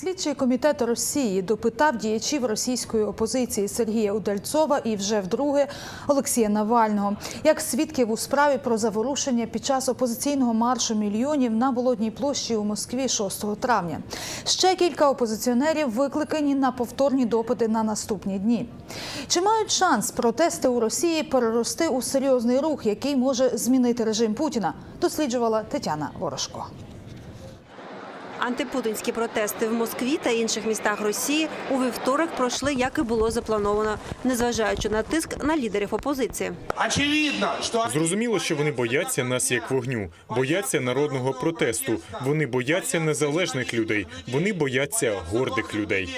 Слідчий комітет Росії допитав діячів російської опозиції Сергія Удальцова і вже вдруге Олексія Навального як свідків у справі про заворушення під час опозиційного маршу мільйонів на Болотній площі у Москві 6 травня. Ще кілька опозиціонерів викликані на повторні допити на наступні дні. Чи мають шанс протести у Росії перерости у серйозний рух, який може змінити режим Путіна? Досліджувала Тетяна Ворожко. Антипутінські протести в Москві та інших містах Росії у вівторок пройшли, як і було заплановано, незважаючи на тиск на лідерів опозиції. Очевидно, что Зрозуміло, що вони бояться нас як вогню, бояться народного протесту. Вони бояться незалежних людей. Вони бояться гордих людей.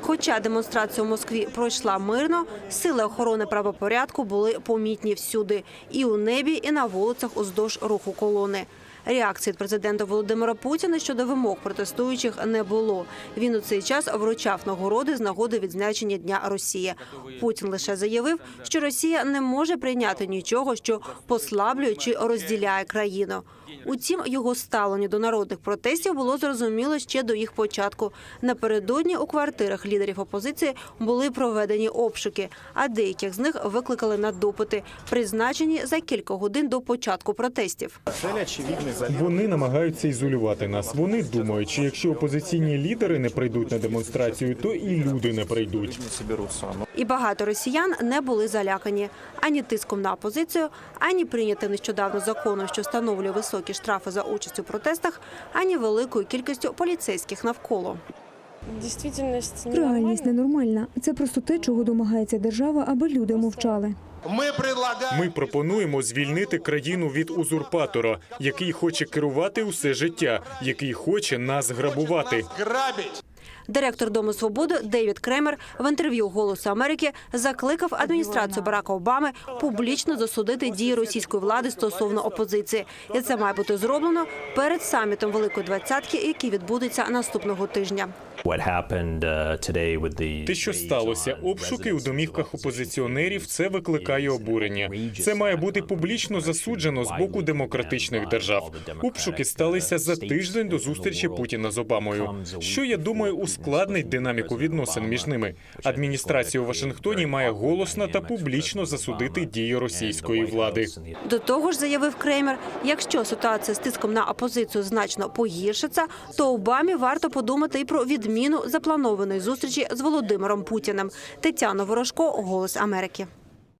Хоча демонстрація у Москві пройшла мирно, сили охорони правопорядку були помітні всюди і у небі, і на вулицях уздовж руху колони. Реакції від президента Володимира Путіна щодо вимог протестуючих не було. Він у цей час вручав нагороди з нагоди відзначення Дня Росії. Путін лише заявив, що Росія не може прийняти нічого, що послаблює чи розділяє країну. Утім, його ставлення до народних протестів було зрозуміло ще до їх початку. Напередодні у квартирах лідерів опозиції були проведені обшуки, а деяких з них викликали на допити, призначені за кілька годин до початку протестів. Вони намагаються ізолювати нас. Вони думають, що якщо опозиційні лідери не прийдуть на демонстрацію, то і люди не прийдуть. І багато росіян не були залякані ані тиском на опозицію, ані прийнятим нещодавно законом, що встановлює високі штрафи за участь у протестах, ані великою кількістю поліцейських навколо. Реальність ненормальна. Це просто те, чого домагається держава, аби люди мовчали. мы предлагаем... Ми пропонуємо звільнити країну від узурпатора, який хоче керувати усе життя, який хоче нас грабувати. Директор Дому свободи Девід Кремер в інтерв'ю Голосу Америки закликав адміністрацію Барака Обами публічно засудити дії російської влади стосовно опозиції, і це має бути зроблено перед самітом Великої двадцятки, який відбудеться наступного тижня. What happened uh, today with the Те, що сталося, обшуки у домівках опозиціонерів, це викликає обурення. Це має бути публічно засуджено з боку демократичних держав. Обшуки сталися за тиждень до зустрічі Путіна з Обамою. Що я думаю, ускладнить динаміку відносин між ними. Адміністрація у Вашингтоні має голосно та публічно засудити дії російської влади. До того ж, заявив Кремер, якщо ситуація з тиском на опозицію значно погіршиться, то Обамі варто подумати і про відміну запланованої зустрічі з Володимиром Путіним. Тетяна Ворожко, Голос Америки.